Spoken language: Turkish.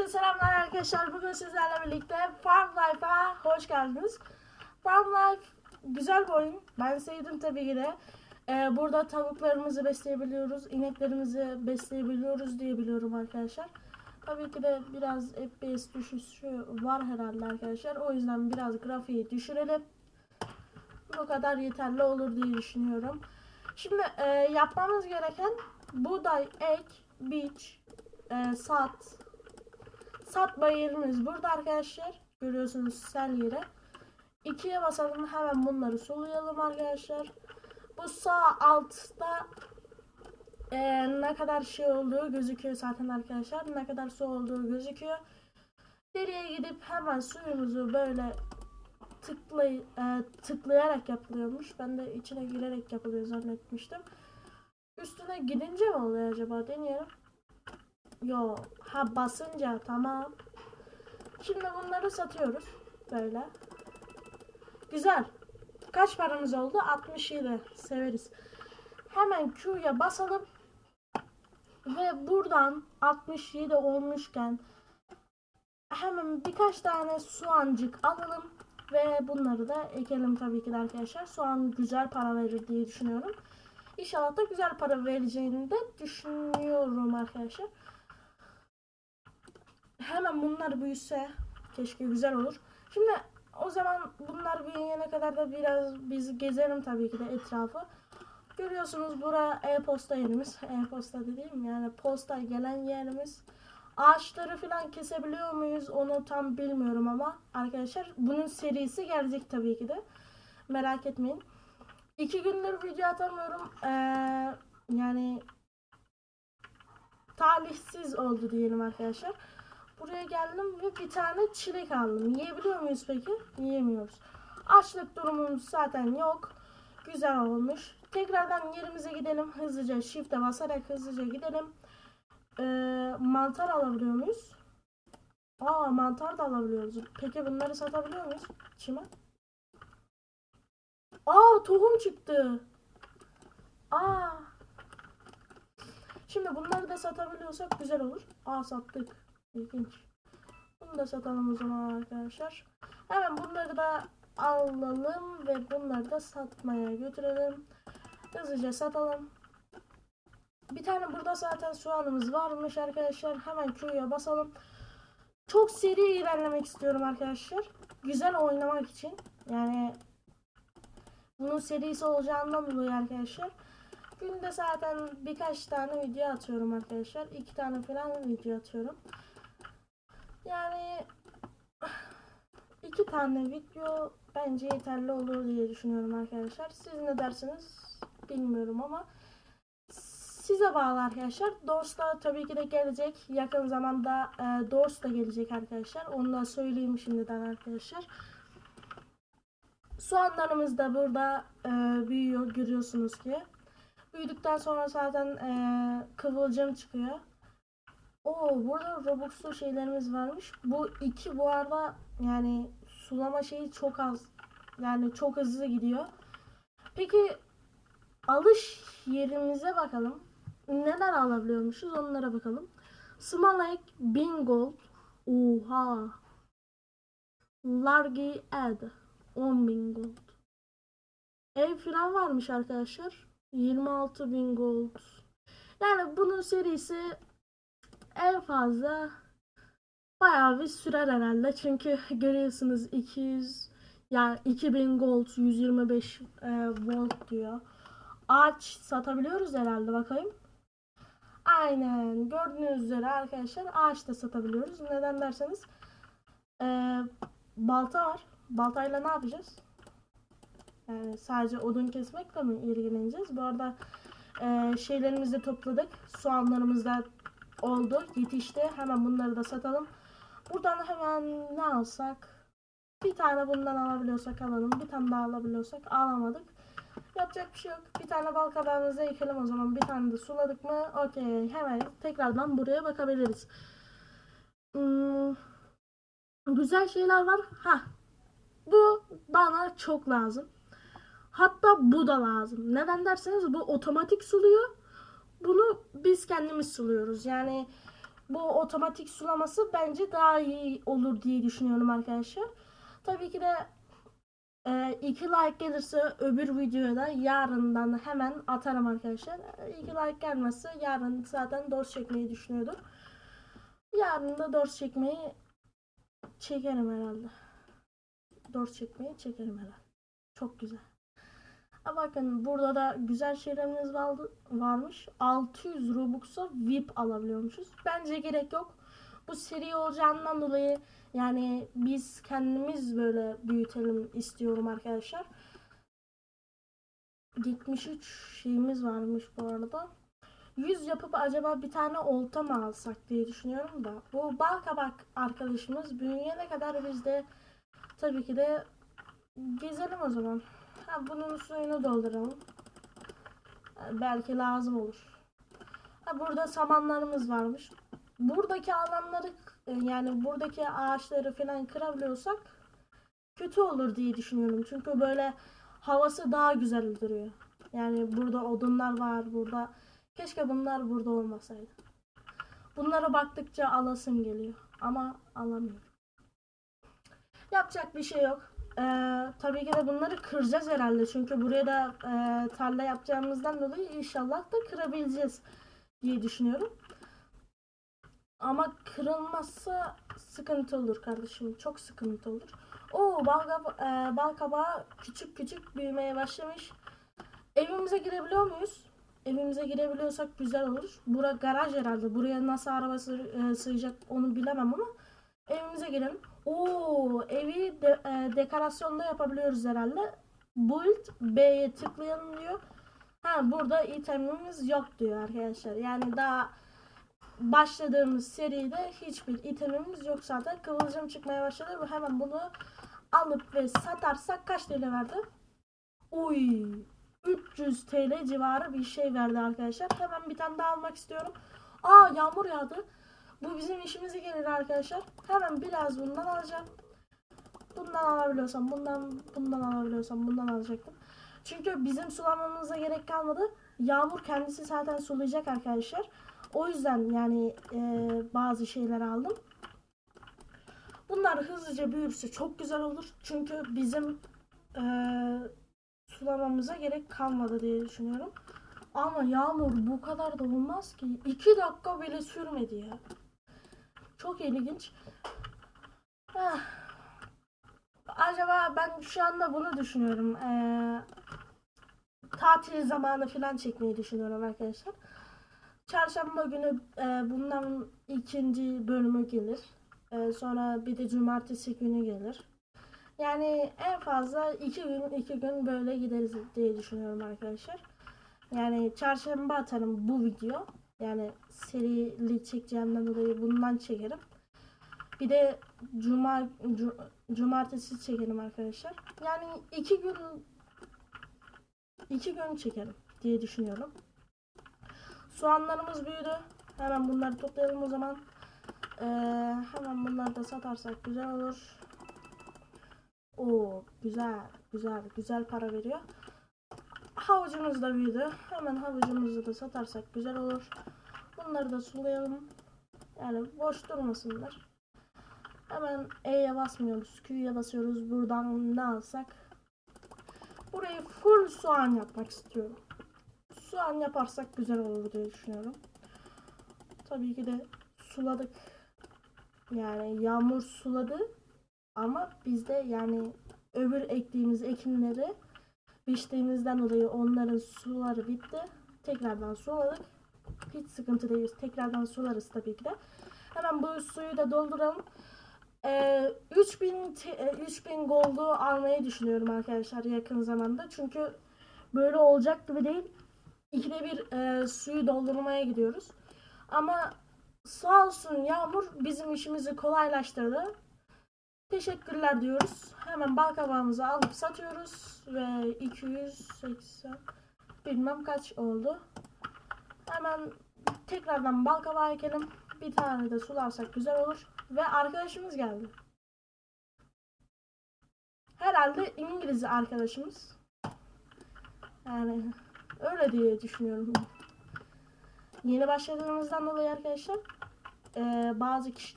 Herkese selamlar arkadaşlar. Bugün sizlerle birlikte Farm Life'a hoş geldiniz. Farm Life güzel bir oyun. Ben sevdim tabii ki de. Ee, burada tavuklarımızı besleyebiliyoruz, ineklerimizi besleyebiliyoruz diye biliyorum arkadaşlar. Tabii ki de biraz FPS düşüşü var herhalde arkadaşlar. O yüzden biraz grafiği düşürelim. Bu kadar yeterli olur diye düşünüyorum. Şimdi e, yapmamız gereken buğday, ek, biç, e, sat, satma yerimiz burada arkadaşlar. Görüyorsunuz sel yeri. İkiye basalım hemen bunları sulayalım arkadaşlar. Bu sağ altta e, ne kadar şey olduğu gözüküyor zaten arkadaşlar. Ne kadar su olduğu gözüküyor. Deriye gidip hemen suyumuzu böyle tıklay e, tıklayarak yapılıyormuş. Ben de içine girerek yapılıyor zannetmiştim. Üstüne gidince mi oluyor acaba? Deneyelim. Yo, ha basınca tamam. Şimdi bunları satıyoruz böyle. Güzel. Kaç paramız oldu? 67. Severiz. Hemen Q'ya basalım. Ve buradan 67 olmuşken hemen birkaç tane soğancık alalım ve bunları da ekelim tabii ki de arkadaşlar. Soğan güzel para verir diye düşünüyorum. İnşallah da güzel para vereceğini de düşünüyorum arkadaşlar. Hemen bunlar büyüse keşke güzel olur. Şimdi o zaman bunlar büyüyene kadar da biraz biz gezelim tabii ki de etrafı. Görüyorsunuz bura e-posta yerimiz. E-posta dediğim yani posta gelen yerimiz. Ağaçları falan kesebiliyor muyuz onu tam bilmiyorum ama arkadaşlar bunun serisi gelecek tabii ki de. Merak etmeyin. İki gündür video atamıyorum. Ee, yani talihsiz oldu diyelim arkadaşlar. Buraya geldim ve bir tane çilek aldım. Yiyebiliyor muyuz peki? Yiyemiyoruz. Açlık durumumuz zaten yok. Güzel olmuş. Tekrardan yerimize gidelim. Hızlıca shift'e basarak hızlıca gidelim. Ee, mantar alabiliyor muyuz? Aa mantar da alabiliyoruz. Peki bunları satabiliyor muyuz? Çimen. Aa tohum çıktı. Aa. Şimdi bunları da satabiliyorsak güzel olur. Aa sattık. İlginç. Bunu da satalım o zaman arkadaşlar. Hemen bunları da alalım ve bunları da satmaya götürelim. Hızlıca satalım. Bir tane burada zaten soğanımız varmış arkadaşlar. Hemen Q'ya basalım. Çok seri ilerlemek istiyorum arkadaşlar. Güzel oynamak için. Yani bunun serisi olacağından dolayı arkadaşlar. Günde zaten birkaç tane video atıyorum arkadaşlar. iki tane falan video atıyorum. Yani iki tane video bence yeterli olur diye düşünüyorum arkadaşlar. Siz ne dersiniz bilmiyorum ama size bağlı arkadaşlar. Dors da tabii ki de gelecek. Yakın zamanda e, Dors da gelecek arkadaşlar. Onu da söyleyeyim şimdiden arkadaşlar. Soğanlarımız da burada e, büyüyor görüyorsunuz ki. Büyüdükten sonra zaten e, kıvılcım çıkıyor. Oo burada Robux'lu şeylerimiz varmış. Bu iki bu arada yani sulama şeyi çok az. Yani çok hızlı gidiyor. Peki alış yerimize bakalım. Neler alabiliyormuşuz onlara bakalım. Small egg 1000 gold. Oha. Largy egg 10.000 gold. Ev falan varmış arkadaşlar. 26.000 gold. Yani bunun serisi en fazla bayağı bir sürer herhalde. Çünkü görüyorsunuz 200 yani 2000 gold 125 e, volt diyor. Ağaç satabiliyoruz herhalde bakayım. Aynen gördüğünüz üzere arkadaşlar ağaç da satabiliyoruz. Neden derseniz e, balta var. Baltayla ne yapacağız? Yani sadece odun kesmekle mi ilgileneceğiz? Bu arada e, şeylerimizi topladık. Soğanlarımız da oldu. Yetişti. Hemen bunları da satalım. Buradan hemen ne alsak? Bir tane bundan alabiliyorsak alalım. Bir tane daha alabiliyorsak alamadık. Yapacak bir şey yok. Bir tane bal kabağımızı ekelim o zaman. Bir tane de suladık mı? Okey. Hemen tekrardan buraya bakabiliriz. Hmm, güzel şeyler var. Ha. Bu bana çok lazım. Hatta bu da lazım. Neden derseniz bu otomatik suluyor. Bunu biz kendimiz suluyoruz. Yani bu otomatik sulaması bence daha iyi olur diye düşünüyorum arkadaşlar. Tabii ki de e, iki like gelirse öbür videoda yarından hemen atarım arkadaşlar. İki like gelmezse yarın zaten dors çekmeyi düşünüyordum. Yarın da dors çekmeyi çekerim herhalde. Dors çekmeyi çekerim herhalde. Çok güzel. Ha bakın burada da güzel şeylerimiz vardı, varmış. 600 Robux'a VIP alabiliyormuşuz. Bence gerek yok. Bu seri olacağından dolayı yani biz kendimiz böyle büyütelim istiyorum arkadaşlar. 73 şeyimiz varmış bu arada. 100 yapıp acaba bir tane olta mı alsak diye düşünüyorum da. Bu bal kabak arkadaşımız büyüyene kadar biz de tabii ki de gezelim o zaman. Ha, bunun suyunu dolduralım. Ha, belki lazım olur. Ha, burada samanlarımız varmış. Buradaki alanları e, yani buradaki ağaçları falan kırabiliyorsak kötü olur diye düşünüyorum. Çünkü böyle havası daha güzel duruyor. Yani burada odunlar var burada. Keşke bunlar burada olmasaydı. Bunlara baktıkça alasım geliyor. Ama alamıyorum. Yapacak bir şey yok. Ee, tabii ki de bunları kıracağız herhalde. Çünkü buraya da e, tarla yapacağımızdan dolayı inşallah da kırabileceğiz diye düşünüyorum. Ama kırılmazsa sıkıntı olur kardeşim. Çok sıkıntı olur. Oo bal, e, kabağı küçük küçük büyümeye başlamış. Evimize girebiliyor muyuz? Evimize girebiliyorsak güzel olur. Bura garaj herhalde. Buraya nasıl araba sığ- e, sığacak onu bilemem ama evimize girelim. Oo evi de, e, dekorasyonda yapabiliyoruz herhalde. Build B'ye tıklayalım diyor. Ha burada itemimiz yok diyor arkadaşlar. Yani daha başladığımız seride hiçbir itemimiz yok zaten. Kıvılcım çıkmaya başladı. Hemen bunu alıp ve satarsak kaç TL verdi? Uy 300 TL civarı bir şey verdi arkadaşlar. Hemen bir tane daha almak istiyorum. Aa yağmur yağdı. Bu bizim işimize gelir arkadaşlar. Hemen biraz bundan alacağım. Bundan alabiliyorsam bundan bundan alabiliyorsam bundan alacaktım. Çünkü bizim sulamamıza gerek kalmadı. Yağmur kendisi zaten sulayacak arkadaşlar. O yüzden yani e, bazı şeyler aldım. Bunlar hızlıca büyürse çok güzel olur. Çünkü bizim e, sulamamıza gerek kalmadı diye düşünüyorum. Ama yağmur bu kadar da olmaz ki. 2 dakika bile sürmedi ya. Çok ilginç. Ah. Acaba ben şu anda bunu düşünüyorum. Ee, tatil zamanı falan çekmeyi düşünüyorum arkadaşlar. Çarşamba günü e, bundan ikinci bölümü gelir. E, sonra bir de cumartesi günü gelir. Yani en fazla iki gün iki gün böyle gideriz diye düşünüyorum arkadaşlar. Yani çarşamba atarım bu video. Yani serili çekeceğimden dolayı bundan çekerim. Bir de cuma cu- cumartesi çekerim arkadaşlar. Yani iki gün iki gün çekerim diye düşünüyorum. Soğanlarımız büyüdü. Hemen bunları toplayalım o zaman. Ee, hemen bunları da satarsak güzel olur. Oo güzel güzel güzel para veriyor. Havucumuz da büyüdü. Hemen havucumuzu da satarsak güzel olur. Bunları da sulayalım. Yani boş durmasınlar. Hemen E'ye basmıyoruz. Q'ye basıyoruz. Buradan ne alsak? Burayı full soğan yapmak istiyorum. Soğan yaparsak güzel olur diye düşünüyorum. Tabii ki de suladık. Yani yağmur suladı. Ama bizde yani öbür ektiğimiz ekinleri biçtiğimizden dolayı onların suları bitti. Tekrardan suladık. Hiç sıkıntı değil. Tekrardan sularız tabii ki de. Hemen bu suyu da dolduralım. Ee, 3000 te- e, 3000 gold'u almayı düşünüyorum arkadaşlar yakın zamanda. Çünkü böyle olacak gibi değil. İkide bir e, suyu doldurmaya gidiyoruz. Ama sağ olsun Yağmur bizim işimizi kolaylaştırdı. Teşekkürler diyoruz. Hemen bal kabağımızı alıp satıyoruz. Ve 280 bilmem kaç oldu. Hemen tekrardan bal kabağı ekelim. Bir tane de sularsak güzel olur. Ve arkadaşımız geldi. Herhalde İngiliz arkadaşımız. Yani öyle diye düşünüyorum. Yeni başladığımızdan dolayı arkadaşlar bazı kişi